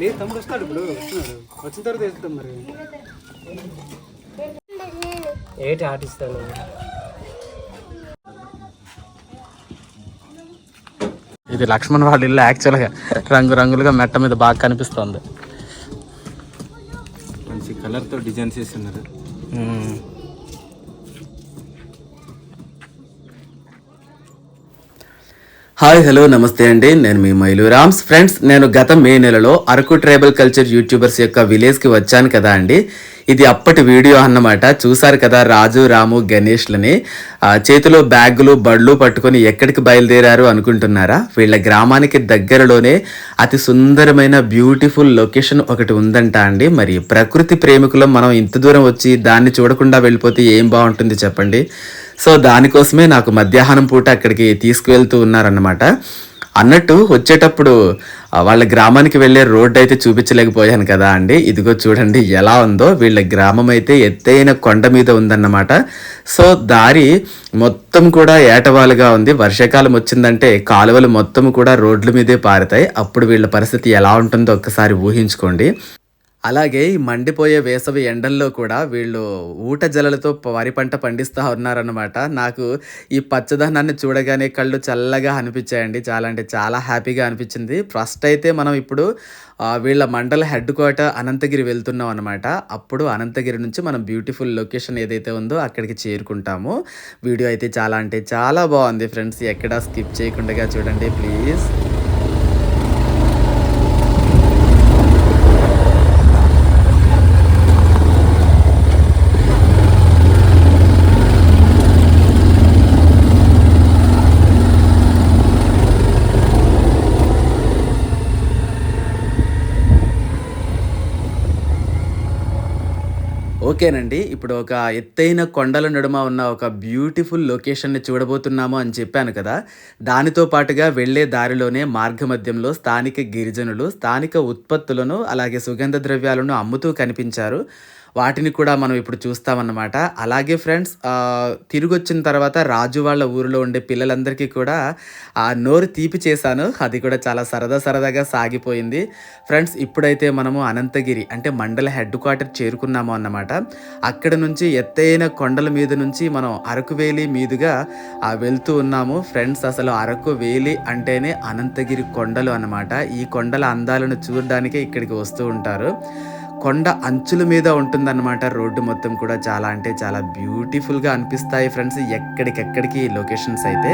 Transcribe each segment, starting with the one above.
లేదు తమ్ముడు వస్తాడు ఇప్పుడు. వస్తున్నాడు వచ్చిన తర్వాత వెళ్తాం మరి. ఏంటి ఆటిస్తాను ఇది లక్ష్మణ్ వాళ్ళ ఇల్లు యాక్చువల్గా రంగు రంగులుగా మెట్ట మీద బాగా కనిపిస్తుంది. కలర్తో డిజైన్ చేస్తున్నారు. హాయ్ హలో నమస్తే అండి. నేను మీ మైలు రామ్స్. ఫ్రెండ్స్ నేను గత మే నెలలో అరకు ట్రైబల్ కల్చర్ యూట్యూబర్స్ యొక్క విలేజ్కి వచ్చాను కదా అండి. ఇది అప్పటి వీడియో అన్నమాట. చూసారు కదా రాజు రాము గణేష్లని చేతిలో బ్యాగులు బళ్ళు పట్టుకొని ఎక్కడికి బయలుదేరారు అనుకుంటున్నారా? వీళ్ళ గ్రామానికి దగ్గరలోనే అతి సుందరమైన బ్యూటిఫుల్ లొకేషన్ ఒకటి ఉందంట అండి. మరి ప్రకృతి ప్రేమికులం మనం ఇంత దూరం వచ్చి దాన్ని చూడకుండా వెళ్ళిపోతే ఏం బాగుంటుంది చెప్పండి? సో దానికోసమే నాకు మధ్యాహ్నం పూట అక్కడికి తీసుకువెళ్తూ ఉన్నారన్నమాట. అన్నట్టు వచ్చేటప్పుడు వాళ్ళ గ్రామానికి వెళ్ళే రోడ్డు అయితే చూపించలేకపోయాను కదా అండి. ఇదిగో చూడండి ఎలా ఉందో. వీళ్ళ గ్రామం అయితే ఎత్తైన కొండ మీద ఉందన్నమాట. సో దారి మొత్తం కూడా ఏటవాలుగా ఉంది. వర్షాకాలం వచ్చిందంటే కాలువలు మొత్తం కూడా రోడ్ల మీదే పారుతాయి. అప్పుడు వీళ్ళ పరిస్థితి ఎలా ఉంటుందో ఒక్కసారి ఊహించుకోండి. అలాగే ఈ మండిపోయే వేసవి ఎండల్లో కూడా వీళ్ళు ఊట జలలతో వరి పంట పండిస్తూ ఉన్నారన్నమాట. నాకు ఈ పచ్చదనాన్ని చూడగానే కళ్ళు చల్లగా అనిపించాయండి. చాలా అంటే చాలా హ్యాపీగా అనిపించింది. ఫస్ట్ అయితే మనం ఇప్పుడు వీళ్ళ మండల హెడ్ క్వార్టర్ అనంతగిరి వెళ్తున్నాం అనమాట అప్పుడు అనంతగిరి నుంచి మనం బ్యూటిఫుల్ లొకేషన్ ఏదైతే ఉందో అక్కడికి చేరుకుంటాము. వీడియో అయితే చాలా అంటే చాలా బాగుంది ఫ్రెండ్స్. ఎక్కడా స్కిప్ చేయకుండా చూడండి ప్లీజ్. ఓకేనండి. ఇప్పుడు ఒక ఎత్తైన కొండల నడుమ ఉన్న ఒక బ్యూటిఫుల్ లొకేషన్ని చూడబోతున్నాము అని చెప్పాను కదా. దానితో పాటుగా వెళ్ళే దారిలోనే మార్గమధ్యంలో స్థానిక గిరిజనులు స్థానిక ఉత్పత్తులను అలాగే సుగంధ ద్రవ్యాలను అమ్ముతూ కనిపించారు. వాటిని కూడా మనం ఇప్పుడు చూస్తామన్నమాట. అలాగే ఫ్రెండ్స్ తిరిగి వచ్చిన తర్వాత రాజు వాళ్ళ ఊరిలో ఉండే పిల్లలందరికీ కూడా ఆ నోరు తీపి చేశాను. అది కూడా చాలా సరదా సరదాగా సాగిపోయింది. ఫ్రెండ్స్ ఇప్పుడైతే మనము అనంతగిరి అంటే మండల హెడ్ క్వార్టర్ చేరుకున్నాము అన్నమాట. అక్కడ నుంచి ఎత్తైన కొండల మీద నుంచి మనం అరకు వేలి మీదుగా వెళ్తూ ఉన్నాము. ఫ్రెండ్స్ అసలు అరకు వేలి అంటేనే అనంతగిరి కొండలు అన్నమాట. ఈ కొండల అందాలను చూడడానికే ఇక్కడికి వస్తూ ఉంటారు. కొండ అంచుల మీద ఉంటుందన్నమాట. రోడ్డు మొత్తం కూడా చాలా అంటే చాలా బ్యూటిఫుల్గా అనిపిస్తాయి ఫ్రెండ్స్. ఎక్కడికెక్కడికి లొకేషన్స్ అయితే.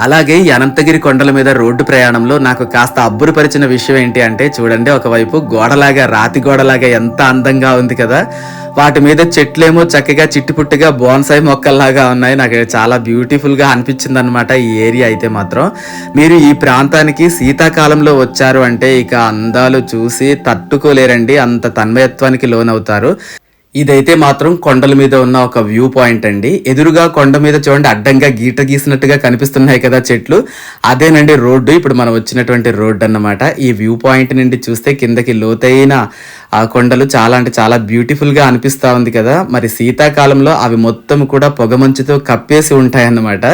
అలాగే ఈ అనంతగిరి కొండల మీద రోడ్డు ప్రయాణంలో నాకు కాస్త అబ్బురపరిచిన విషయం ఏంటి అంటే చూడండి ఒకవైపు గోడలాగా రాతి గోడలాగా ఎంత అందంగా ఉంది కదా. వాటి మీద చెట్లేమో చక్కగా చిట్టుపుట్టుగా బోన్సాయి మొక్కల్లాగా ఉన్నాయి. నాకు చాలా బ్యూటిఫుల్గా అనిపించింది అనమాట ఈ ఏరియా అయితే మాత్రం. మీరు ఈ ప్రాంతానికి శీతాకాలంలో వచ్చారు అంటే ఇక అందాలు చూసి తట్టుకోలేరండి. అంత తన్మయత్వానికి లోనవుతారు. ఇదైతే మాత్రం కొండల మీద ఉన్న ఒక వ్యూ పాయింట్ అండి. ఎదురుగా కొండ మీద చూడండి అడ్డంగా గీట గీసినట్టుగా కనిపిస్తున్నాయి కదా చెట్లు. అదేనండి రోడ్డు. ఇప్పుడు మనం వచ్చినటువంటి రోడ్డు అన్నమాట. ఈ వ్యూ పాయింట్ నుండి చూస్తే కిందకి లోతైన ఆ కొండలు చాలా అంటే చాలా బ్యూటిఫుల్గా అనిపిస్తా ఉంది కదా. మరి శీతాకాలంలో అవి మొత్తం కూడా పొగమంచుతో కప్పేసి ఉంటాయి అన్నమాట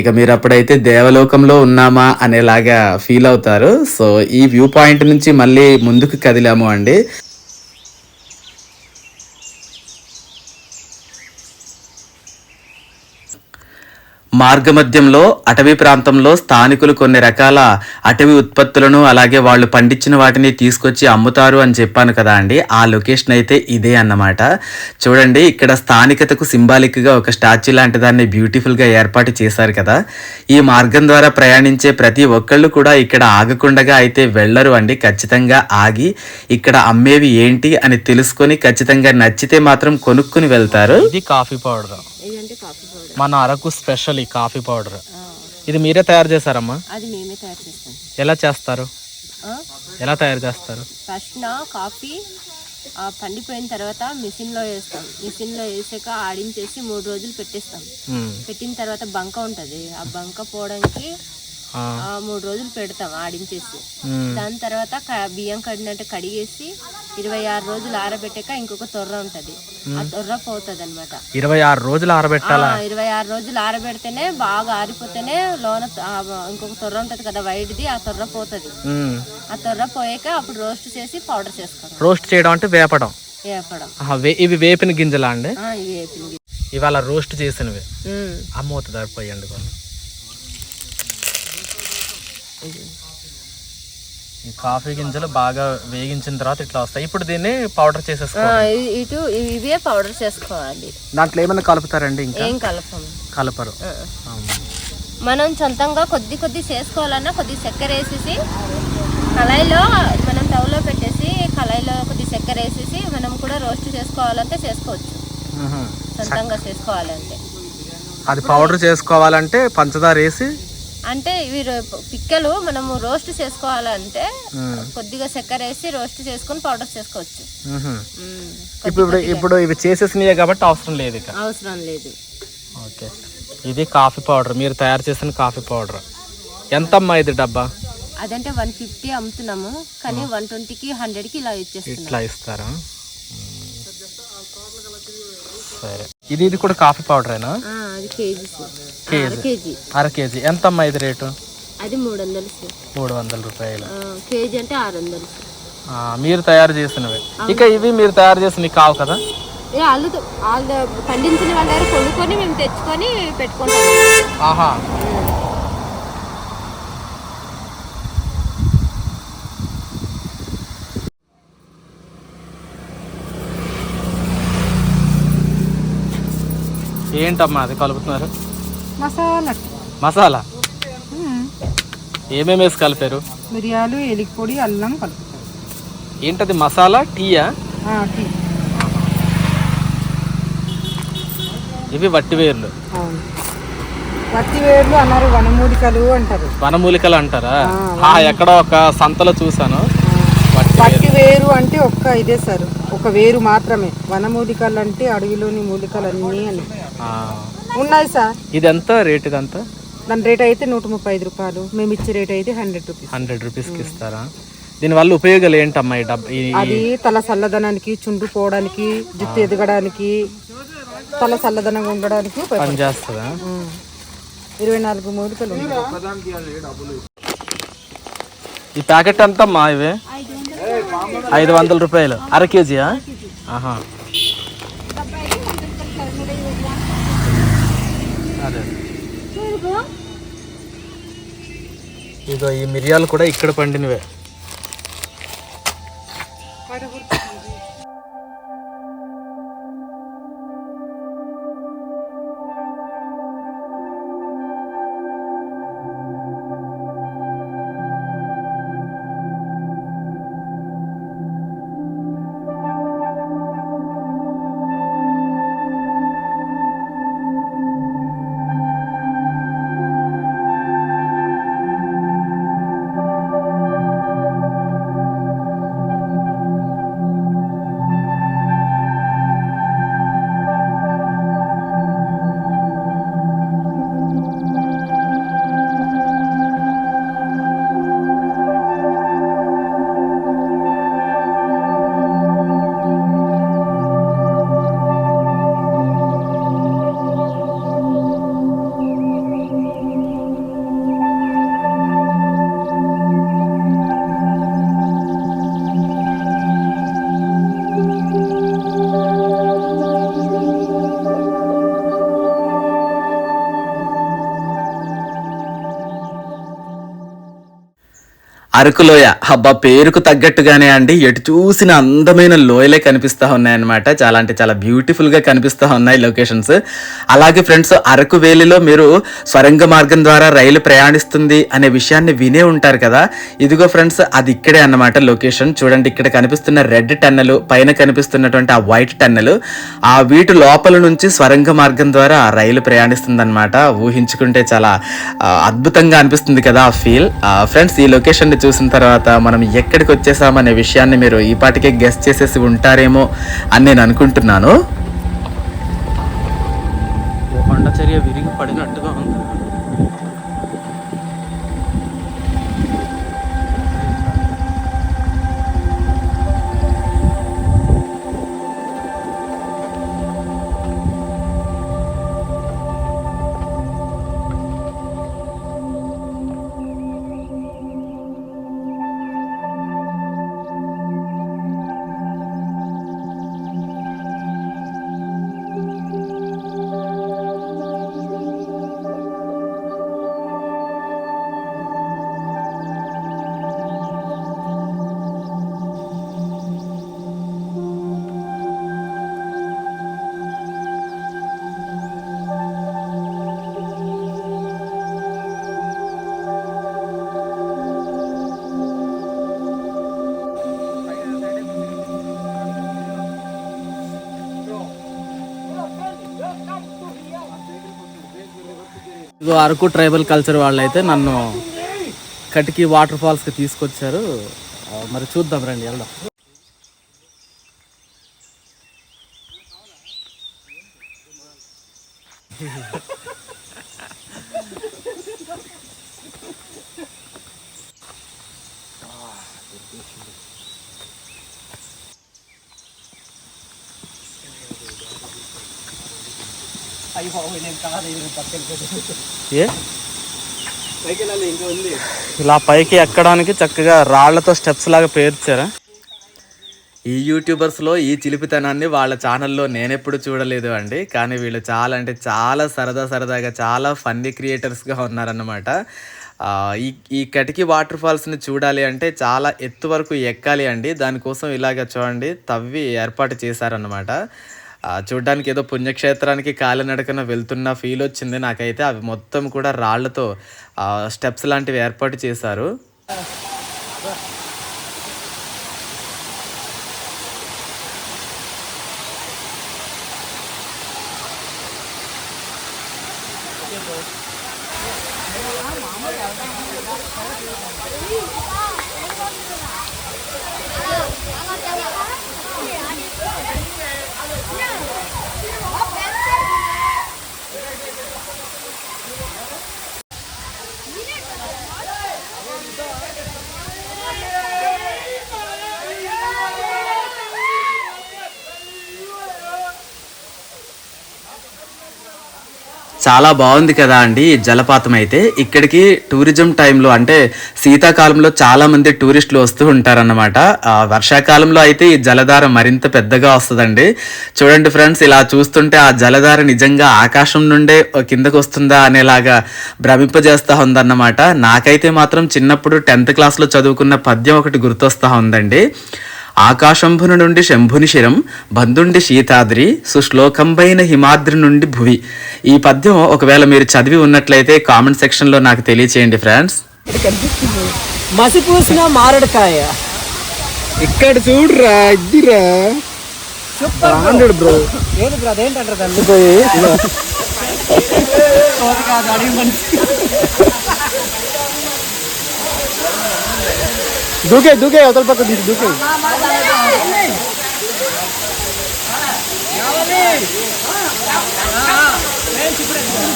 ఇక మీరు అప్పుడైతే దేవలోకంలో ఉన్నామా అనేలాగా ఫీల్ అవుతారు. సో ఈ వ్యూ పాయింట్ నుంచి మళ్ళీ ముందుకు కదిలాము అండి. మార్గమధ్యంలో అటవీ ప్రాంతంలో స్థానికులు కొన్ని రకాల అటవీ ఉత్పత్తులను అలాగే వాళ్ళు పండించిన వాటిని తీసుకొచ్చి అమ్ముతారు అని చెప్పాను కదా అండి. ఆ లొకేషన్ అయితే ఇదే అన్నమాట. చూడండి ఇక్కడ స్థానికతకు సింబాలిక్గా ఒక స్టాచ్యూ లాంటి దాన్ని బ్యూటిఫుల్గా ఏర్పాటు చేశారు కదా. ఈ మార్గం ద్వారా ప్రయాణించే ప్రతి ఒక్కళ్ళు కూడా ఇక్కడ ఆగకుండా అయితే వెళ్ళరు అండి. ఖచ్చితంగా ఆగి ఇక్కడ అమ్మేవి ఏంటి అని తెలుసుకొని ఖచ్చితంగా నచ్చితే మాత్రం కొనుక్కుని వెళ్తారు. ఇది కాఫీ పౌడర్. మన అరకు స్పెషల్ ఈ కాఫీ పౌడర్. ఇది మీరే తయారు చేశారమ్మా? అది మేమే తయారు చేస్తాం. ఎలా చేస్తారు? ఎలా తయారు చేస్తారు? ఫస్ట్ నా కాఫీ ఆ, పండిపోయిన తర్వాత మిషన్లో వేస్తాం. మిషన్లో వేసాక ఆడించేసి మూడు రోజులు పెట్టేస్తాం. పెట్టిన తర్వాత బంక ఉంటుంది. ఆ బంక పోవడానికి మూడు రోజులు పెడతాం ఆడించేసి. దాని తర్వాత బియ్యం కడిగినట్టు కడిగేసి ఇరవై ఆరు రోజులు ఆరబెట్టాక ఇంకొక తొర్ర ఉంటుంది. ఆ తొర్ర పోతుంది అనమాట ఇరవై ఆరు రోజులు ఆరబెట్టాలా? ఇరవై ఆరు రోజులు ఆరబెడితేనే బాగా ఆరిపోతేనే లోన ఇంకొక తొర్ర ఉంటుంది కదా వైట్ది ఆ తొర్ర పోతుంది. ఆ తొర్ర పోయాక అప్పుడు రోస్ట్ చేసి పౌడర్ చేసుకోవడం రోస్ట్ చేయడం అంటే వేపడం? ఇవి వేపిన గింజలా అండి? ఇవాళ రోస్ట్ చేసినవి. దారిపోయండి కొన్ని ఈ కాఫీ గింజలు బాగా వేగించిన తర్వాత ఇట్లా వస్తాయి. ఇప్పుడు దీన్ని పౌడర్ ఆ, చేసేసుకోవాలి ఇటు ఇవి- పౌడర్ చేసుకోవాలి. దాంట్లో ఏమైనా కలుపుతారండి ఇంకా? ఏం కలపము కలపరు. మనం సొంతంగా కొద్ది కొద్ది చేసుకోవాలన్నా కొద్ది చక్కెర వేసేసి కళాయిలో మనం టవ్లో పెట్టేసి కళాయిలో కొద్ది చక్కెర వేసేసి మనం కూడా రోస్ట్ చేసుకోవాలంటే చేసుకోవచ్చు. సొంతంగా చేసుకోవాలంటే. అది పౌడర్ చేసుకోవాలంటే పంచదార వేసి అంటే ఇవి పిక్కలు మనము రోస్ట్ చేసుకోవాలంటే. కొద్దిగా చక్కెర వేసి రోస్ట్ చేసుకొని పౌడర్ చేసుకోవచ్చు. ఇప్పుడు ఇప్పుడు ఇవి చేసేసినాయి కాబట్టి అవసరం లేదు అవసరం లేదు. ఓకే. ఇది కాఫీ పౌడర్. మీరు తయారు చేసిన కాఫీ పౌడర్. ఎంతమ్మా ఇది డబ్బా? అదంటే వన్ ఫిఫ్టీ అమ్ముతున్నాము. కానీ వన్ ట్వంటీకి హండ్రెడ్కి ఇలా ఇచ్చేస్తున్నాం. ఇట్లా ఇస్తారా? సరే. ఇది ఇది కూడా కాఫీ పౌడరేనా? కేజీ. అర కేజీ. కేజీ. ఎంతమ్మా ఇది రేటు? అది మూడు వందలు సార్. మూడు వందల రూపాయలు కేజీ అంటే ఆరు వందలు సార్. ఆ, మీరు తయారు చేసినవి. ఇక ఇవి మీరు తయారు చేసినవి కావు కదా? ఏ వాళ్ళు వాళ్ళు పండించిన వాళ్ళ దగ్గర కొనుక్కొని మేము తెచ్చుకొని పెట్టుకుంటాం. ఆహా. ఏంటమ్మా అది కలుపుతున్నారు? మసాలా. మసాలా? ఏమేమి వేసి కలిపారు? మిరియాలు ఎలికి పొడి అల్లం కలుపుతాం ఏంటది మసాలా? టీయా? టీ. ఇవి వట్టివేర్లు అవును. పత్తి వేర్లు అన్నారు వనమూలికలు అంటారు. వనమూలికలు అంటారా? ఆ, ఎక్కడో ఒక సంతలో చూసాను వట్టివేర్లు. పత్తి వేరు. అంటే ఒక్క ఇదే సార్. ఒక వేరు మాత్రమే. వనమూలికలు అంటే అడవిలోని మూలికలన్నీ అని. ఆ, ఉన్నాయి సార్. ఇది ఎంత రేట్ ఇదంతా? దాని రేట్ అయితే నూట ముప్పై ఐదు రూపాయలు. మేము ఇచ్చే రేట్ అయితే హండ్రెడ్ రూపీస్. హండ్రెడ్ రూపీస్కి ఇస్తారా? దీనివల్ల ఉపయోగాలు ఏంటమ్మా ఈ డబ్బా ఈ- అది తల చల్లదనానికి చుండ్రు పోవడానికి జుట్టు ఎదగడానికి తల చల్లదనంగా ఉండడానికి ఉపయోగపడుతుంది. పని చేస్తుందా? ఉం. ఇరవై నాలుగు మూలికలు ఈ ప్యాకెట్ ఎంత అమ్మా ఇవి ఐదు వందల రూపాయలు. అర కేజీయా? ఆహా. అదే ఇదో ఈ మిరియాలు కూడా ఇక్కడ పండినవే. అరకు లోయ అబ్బా పేరుకు తగ్గట్టుగానే అండి. ఎటు చూసిన అందమైన లోయలే కనిపిస్తా ఉన్నాయన్నమాట. చాలా అంటే చాలా బ్యూటిఫుల్గా కనిపిస్తా ఉన్నాయి లొకేషన్స్. అలాగే ఫ్రెండ్స్ అరకు వేలిలో మీరు స్వరంగ మార్గం ద్వారా రైలు ప్రయాణిస్తుంది అనే విషయాన్ని వినే ఉంటారు కదా. ఇదిగో ఫ్రెండ్స్ అది ఇక్కడే అన్నమాట లొకేషన్. చూడండి ఇక్కడ కనిపిస్తున్న రెడ్ టన్నెలు పైన కనిపిస్తున్నటువంటి ఆ వైట్ టన్నెలు ఆ వీటి లోపల నుంచి స్వరంగ మార్గం ద్వారా రైలు ప్రయాణిస్తుంది అనమాట ఊహించుకుంటే చాలా అద్భుతంగా అనిపిస్తుంది కదా ఆ ఫీల్. ఫ్రెండ్స్ ఈ లొకేషన్ని చూసిన తర్వాత మనం ఎక్కడికి వచ్చేసామనే విషయాన్ని మీరు ఈ పాటికే గెస్ట్ చేసేసి ఉంటారేమో అని నేను అనుకుంటున్నాను. కొండచర్య విరిగి పడినట్టుగా ఉంది. అరకు ట్రైబల్ కల్చర్ వాళ్ళైతే నన్ను కటికి వాటర్ ఫాల్స్కి తీసుకొచ్చారు. మరి చూద్దాం రండి వెళ్దాం. ఏ? ఇలా పైకి ఎక్కడానికి చక్కగా రాళ్ళతో స్టెప్స్ లాగా పేర్చారా? ఈ యూట్యూబర్స్లో ఈ చిలిపితనాన్ని వాళ్ళ ఛానల్లో నేనెప్పుడు చూడలేదు అండి. కానీ వీళ్ళు చాలా అంటే చాలా సరదా సరదాగా చాలా ఫన్నీ క్రియేటర్స్గా ఉన్నారన్నమాట. ఈ ఈ కటికి వాటర్ ఫాల్స్ని చూడాలి అంటే చాలా ఎత్తు వరకు ఎక్కాలి అండి. దానికోసం ఇలాగ చూడండి తవ్వి ఏర్పాటు చేశారన్నమాట. చూడ్డానికి ఏదో పుణ్యక్షేత్రానికి కాలినడకన వెళ్తున్న ఫీల్ వచ్చింది నాకైతే. అవి మొత్తం కూడా రాళ్ళతో స్టెప్స్ లాంటివి ఏర్పాటు చేశారు. చాలా బాగుంది కదా అండి ఈ జలపాతం అయితే. ఇక్కడికి టూరిజం టైంలో అంటే శీతాకాలంలో చాలా మంది టూరిస్టులు వస్తూ ఉంటారన్నమాట. వర్షాకాలంలో అయితే ఈ జలధార మరింత పెద్దగా వస్తుందండి. చూడండి ఫ్రెండ్స్ ఇలా చూస్తుంటే ఆ జలధార నిజంగా ఆకాశం నుండే కిందకు వస్తుందా అనేలాగా భ్రమింపజేస్తా ఉందన్నమాట. నాకైతే మాత్రం చిన్నప్పుడు టెన్త్ క్లాస్లో చదువుకున్న పద్యం ఒకటి గుర్తొస్తా ఉందండి. ఆకాశంభును నుండి శంభుని శిరం బంధుండి శీతాద్రి సుశ్లోకంబైన హిమాద్రి నుండి భువి. ఈ పద్యం ఒకవేళ మీరు చదివి ఉన్నట్లయితే కామెంట్ సెక్షన్లో నాకు తెలియచేయండి ఫ్రెండ్స్. మసి పూసిన మారడికాయ. ఇక్కడ చూడురా ఇద్దిరా హండ్రెడ్ బ్రో. ఏది బ్రో అదేంటంటారు దాన్ని? దూకే దూకే అవతల పక్క తీసి దూకే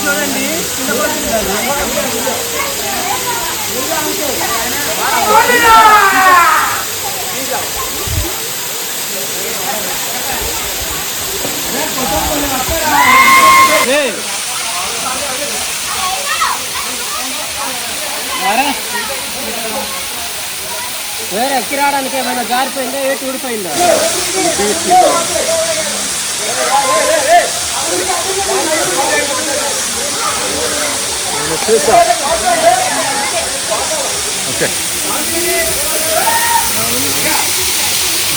చూడండి వేరే ఎక్కి రావడానికి ఏమైనా జారిపోయిందా ఏటి ఊడిపోయిందా?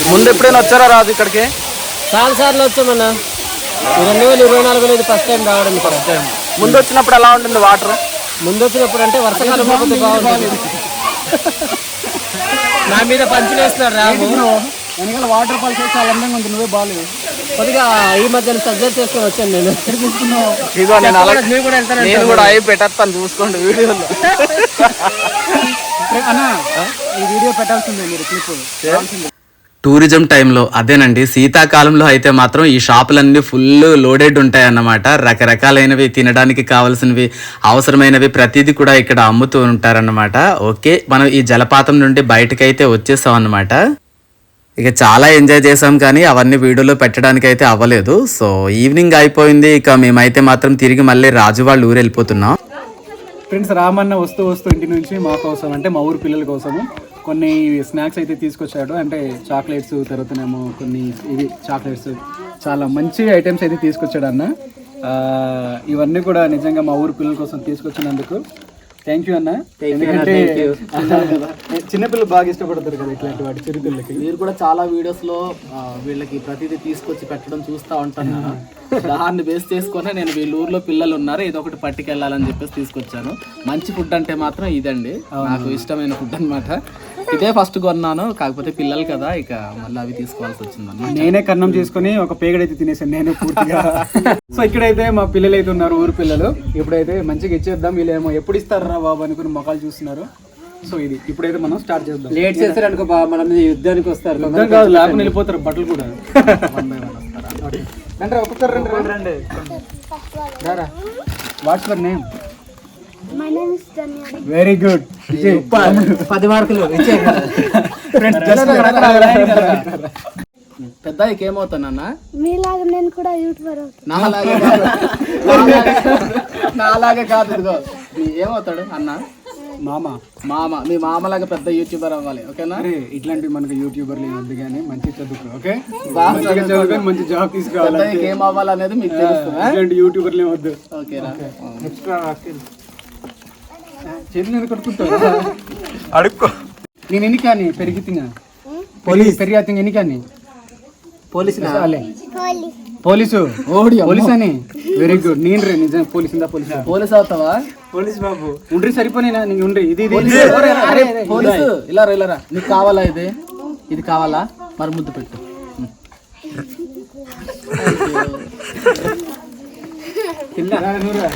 ముందు ఎప్పుడైనా వచ్చారా రాజు ఇక్కడికి? చాలా సార్లు వచ్చామన్నా రెండు వేల ఇరవై నాలుగులో ఇది ఫస్ట్ టైం రావడం ఇక్కడ ముందు వచ్చినప్పుడు ఎలా ఉంటుంది వాటర్ ముందు వచ్చినప్పుడు అంటే వర్షాకాలం బాగుంటుంది. నా మీద పంచులు వేస్తున్నాడు రాము. వెనకాల వాటర్ ఫాల్స్ చాలా అందంగా ఉంది నువ్వే బాగాలేదు కొద్దిగా ఈ మధ్యన సర్జరీ చేసుకొని వచ్చాను నేను. ఇదిగో నేను అలా నువ్వు కూడా వెళ్తానంటావు. నేను కూడా అయి పెట్టేస్తాను చూసుకోండి వీడియోలో. అన్న ఈ వీడియో పెట్టాల్సిందే మీరు క్లిప్. టూరిజం టైంలో అదేనండి శీతాకాలంలో అయితే మాత్రం ఈ షాపులన్నీ ఫుల్ లోడెడ్ ఉంటాయి అన్నమాట రకరకాలైనవి తినడానికి కావాల్సినవి అవసరమైనవి ప్రతిదీ కూడా ఇక్కడ అమ్ముతూ ఉంటారన్నమాట. ఓకే మనం ఈ జలపాతం నుండి బయటకైతే వచ్చేసాం అన్నమాట ఇక చాలా ఎంజాయ్ చేసాం కానీ అవన్నీ వీడియోలో పెట్టడానికి అయితే అవ్వలేదు. సో ఈవినింగ్ అయిపోయింది ఇక మేమైతే మాత్రం తిరిగి మళ్ళీ రాజు వాళ్ళ ఊరు వెళ్ళిపోతున్నాం. ఫ్రెండ్స్ రామన్న వస్తూ వస్తూ ఇంటి నుంచి మా కోసం అంటే మా ఊరు పిల్లల కోసము కొన్ని స్నాక్స్ అయితే తీసుకొచ్చాడు. అంటే చాక్లెట్స్ తర్వాతనేమో కొన్ని ఇవి చాక్లెట్స్. చాలా మంచి ఐటమ్స్ అయితే తీసుకొచ్చాడు అన్న. ఇవన్నీ కూడా నిజంగా మా ఊరు పిల్లల కోసం తీసుకొచ్చినందుకు. థ్యాంక్ యూ అన్న. ఎందుకంటే చిన్నపిల్లలు బాగా ఇష్టపడతారు కదా ఇట్లాంటి వాటి చిరుతిళ్ళకి. మీరు కూడా చాలా వీడియోస్లో ఆ, వీళ్ళకి ప్రతిదీ తీసుకొచ్చి పెట్టడం చూస్తా ఉంటాను దాన్ని బేస్ చేసుకొని నేను వీళ్ళ ఊర్లో పిల్లలు ఉన్నారు. ఇది ఒకటి పట్టుకెళ్ళాలని చెప్పేసి తీసుకొచ్చాను. మంచి ఫుడ్ అంటే మాత్రం ఇదండి. నాకు ఇష్టమైన ఫుడ్ అన్నమాట. ఇదే ఫస్ట్ కొన్నాను కాకపోతే పిల్లలు కదా ఇక మళ్ళీ అవి తీసుకోవాల్సి వచ్చింది నేనే కన్నం చేసుకొని ఒక పేగడైతే తినేసాను నేను పూర్తిగా. సో ఇక్కడైతే మా పిల్లలు అయితే ఉన్నారు ఊరు పిల్లలు. ఇప్పుడైతే మంచిగా ఇచ్చేద్దాం వీళ్ళేమో ఎప్పుడు ఇస్తారా బాబు అనుకుని మొక్కలు చూస్తున్నారు. సో ఇది ఇప్పుడైతే మనం స్టార్ట్ చేద్దాం. లేట్ చేస్తారు అనుకో బా మన యుద్ధానికి వస్తారు. యుద్ధం కాదు లేకుండా వెళ్ళిపోతారు బట్టలు కూడా. రండి ఒక్కొక్కరు రండి రండి. రండి వాట్స్ నేమ్ వెరీ గుడ్ పది మార్కులు ఇచ్చే పెద్ద ఏమవుతానన్న మీలాగా నేను కూడా యూట్యూబర్ నాలాగే కాదు. నాలాగే- ఏమవుతాడు అన్న? మామ. మామ. మీ మామలాగా పెద్ద యూట్యూబర్ అవ్వాలి ఓకేనా? ఇట్లాంటి మనకి యూట్యూబర్లు వద్దు కానీ మంచి చదువుకో ఓకే? చదువుకొని మంచి జాబ్ తీసుకోవాలి ఏం అవ్వాలనేది మీకు తెలుస్తుందా ఇట్లాంటి యూట్యూబర్లు ఓకేనా చేతులు కట్టుకుంటావు అడుక్కో. నేను ఎన్ని కానీ పెరిగి తిన్నా పోలీస్. పెరిగి తింగ ఎన్ని కానీ పోలీసు. పోలీసు. పోలీస్ అని వెరీ గుడ్ నేను రే నిజం. పోలీస్ ఇందా పోలీస్? పోలీస్ అవుతావా? పోలీస్ బాబు. ఉండ్రి సరిపోయినా నీకు ఉండ్రి. ఇది ఇది పోలీసు. నీకు కావాలా ఇది? ఇది కావాలా? మరి ముద్దు పెట్టు. రా.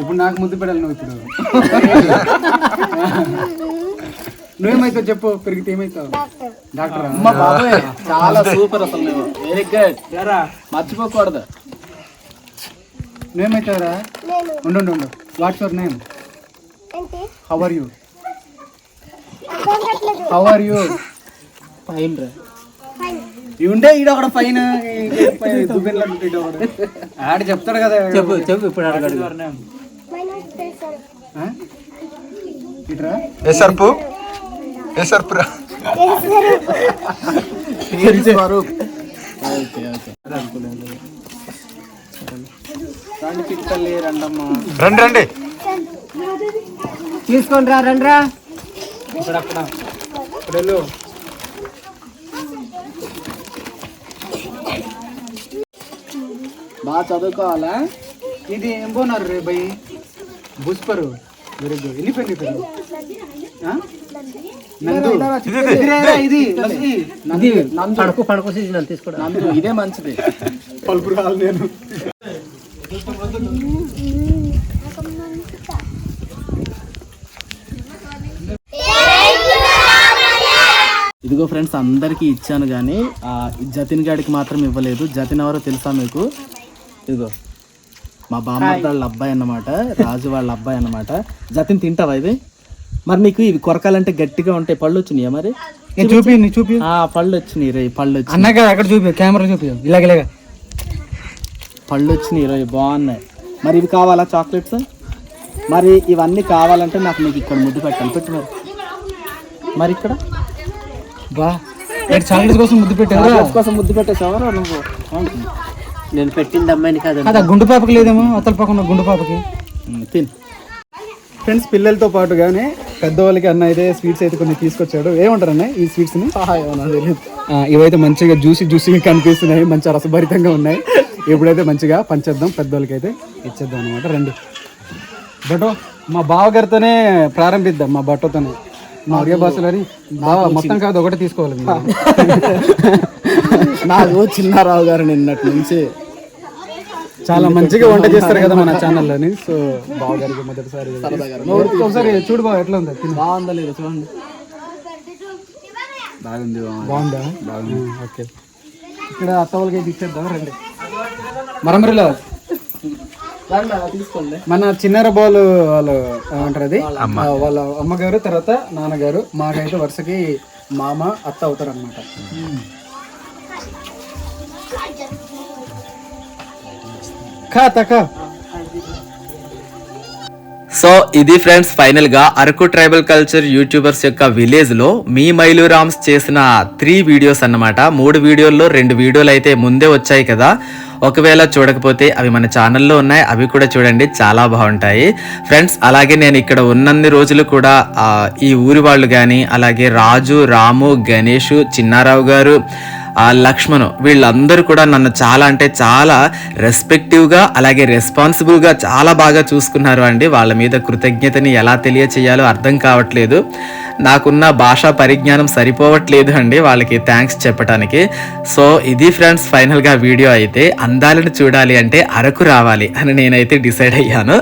ఇప్పుడు నాకు ముద్దు పెట్టాలి నువ్వు ఇప్పుడు. నువ్వేమైతావు చెప్పు పెరిగితే ఏమైతావు? డాక్టర్? అమ్మ బాబాయ్ చాలా సూపర్ అసలు నువ్వు. Very good. మర్చిపోకూడదు. నువ్వేమైతావురా? ఉండు ఉండు ఉండు. వాట్స్ యువర్ నేమ్ ఏంటి? How are you how are you fine రా. ఉండే ఈడ ఒకడు పైన ఆడ చెప్తాడు కదా. చెప్పు చెప్పు ఇప్పుడు అడగడు మై నాట్ తెలుసు ఆ? ఇట్రా? Swaroop okay okay. రండి రండమ్మా తీసుకొని రా రండి రా. ఇక్కడ అక్కడ ఇక్కడ వెళ్ళు బాగా చదువుకోవాలా? ఇది ఏం పోనారు రే బై బుస్పరు వెరీ గుడ్ ఎన్ని ఆ? నందు. ఇది. పడుకో పడుకో సీజన్ నందు మంచిది. పలుపు రాదు నేను. ఇదిగో ఫ్రెండ్స్ అందరికీ ఇచ్చాను కానీ ఆ జతిన్ గాడికి మాత్రం ఇవ్వలేదు. జతిన్ ఎవరో తెలుసా మీకు? ఇదిగో. మా బామ్మర్ది వాళ్ళ అబ్బాయి అన్నమాట రాజు వాళ్ళ అబ్బాయి అన్నమాట. జతిన్ తింటావా ఇది? మరి నీకు ఇవి కొరకాలంటే గట్టిగా ఉంటాయి పళ్ళు వచ్చినాయా మరి? చూపి చూపి పళ్ళు వచ్చినాయి రే పళ్ళు వచ్చి అన్నగా అక్కడ చూపి కెమెరా చూపి ఇలాగ ఇలాగ. పళ్ళు వచ్చినాయి రే బాగున్నాయి. మరి ఇవి కావాలా చాక్లెట్స్? మరి ఇవన్నీ కావాలంటే నాకు నీకు ఇక్కడ ముద్దు పెట్టాలి పెట్టు మరి. మరి ఇక్కడ? బా చాక్లెట్స్ కోసం ముద్దు చాక్లెట్స్ కోసం ముద్దు పెట్టేసావరా నువ్వు? నేను పెట్టింది అమ్మాయిని కాదు అదా గుండు పాపకి లేదేమో? అతల పక్కన గుండు పాపకి. తిను. ఫ్రెండ్స్ పిల్లలతో పాటుగానే పెద్దవాళ్ళకి అన్న అయితే స్వీట్స్ అయితే కొన్ని తీసుకొచ్చాడు. ఏమంటారు అన్న ఈ స్వీట్స్ని? ఆ, ఇవైతే మంచిగా జ్యూసీ జ్యూసీగా కనిపిస్తున్నాయి. మంచి రసభరితంగా ఉన్నాయి. ఇప్పుడైతే మంచిగా పంచేద్దాం పెద్దవాళ్ళకి అయితే ఇచ్చేద్దాం అనమాట రండి. బటో మా బావగారితోనే ప్రారంభిద్దాం మా బట్టతోనే మా ఒరియా భాషలని బావ మొత్తం కాదు ఒకటే తీసుకోవాలి. నాకు చిన్నారావు గారు నిన్నటి నుంచి. చాలా మంచిగా వంట చేస్తారు కదా మన ఛానల్లోని. సో బావగారికి మొదటిసారి ఒకసారి చూడు బావ ఎట్లా ఉంది. బాగుందా లేదా చూడండి. బాగుంది బాగుందా? బాగుంది. ఓకే. ఇక్కడ అత్త వాళ్ళకి ఇచ్చేద్దాం రండి. మరమరిలో మన చిన్నర బాలు వాళ్ళు ఏమంటారు అది? వాళ్ళ అమ్మగారు తర్వాత నాన్నగారు మాకైతే వరుసకి మామ అత్త అవుతారు అనమాట కా తక్క సో ఇది ఫ్రెండ్స్ ఫైనల్గా అరకు ట్రైబల్ కల్చర్ యూట్యూబర్స్ యొక్క విలేజ్లో మీ మైలూరామ్స్ చేసిన త్రీ వీడియోస్ అన్నమాట. మూడు వీడియోల్లో రెండు వీడియోలు అయితే ముందే వచ్చాయి కదా. ఒకవేళ చూడకపోతే అవి మన ఛానల్లో ఉన్నాయి అవి కూడా చూడండి చాలా బాగుంటాయి. ఫ్రెండ్స్ అలాగే నేను ఇక్కడ ఉన్నన్ని రోజులు కూడా ఈ ఊరి వాళ్ళు కానీ అలాగే రాజు రాము గణేష్ చిన్నారావు గారు ఆ వీళ్ళందరూ కూడా నన్ను చాలా అంటే చాలా రెస్పెక్టివ్గా అలాగే రెస్పాన్సిబుల్గా చాలా బాగా చూసుకున్నారు అండి. వాళ్ళ మీద కృతజ్ఞతని ఎలా తెలియచేయాలో అర్థం కావట్లేదు. నాకున్న భాషా పరిజ్ఞానం సరిపోవట్లేదు అండి వాళ్ళకి థ్యాంక్స్ చెప్పడానికి సో ఇది ఫ్రెండ్స్ ఫైనల్గా వీడియో అయితే అందాలను చూడాలి అంటే అరకు రావాలి అని నేనైతే డిసైడ్ అయ్యాను.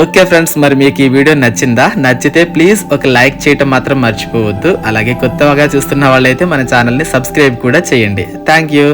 ఓకే ఫ్రెండ్స్ మరి మీకు ఈ వీడియో నచ్చిందా? నచ్చితే ప్లీజ్ ఒక లైక్ చేయటం మాత్రం మర్చిపోవద్దు. అలాగే కొత్తగా చూస్తున్న వాళ్ళైతే మన ఛానల్ని సబ్స్క్రైబ్ కూడా చేయండి. Thank you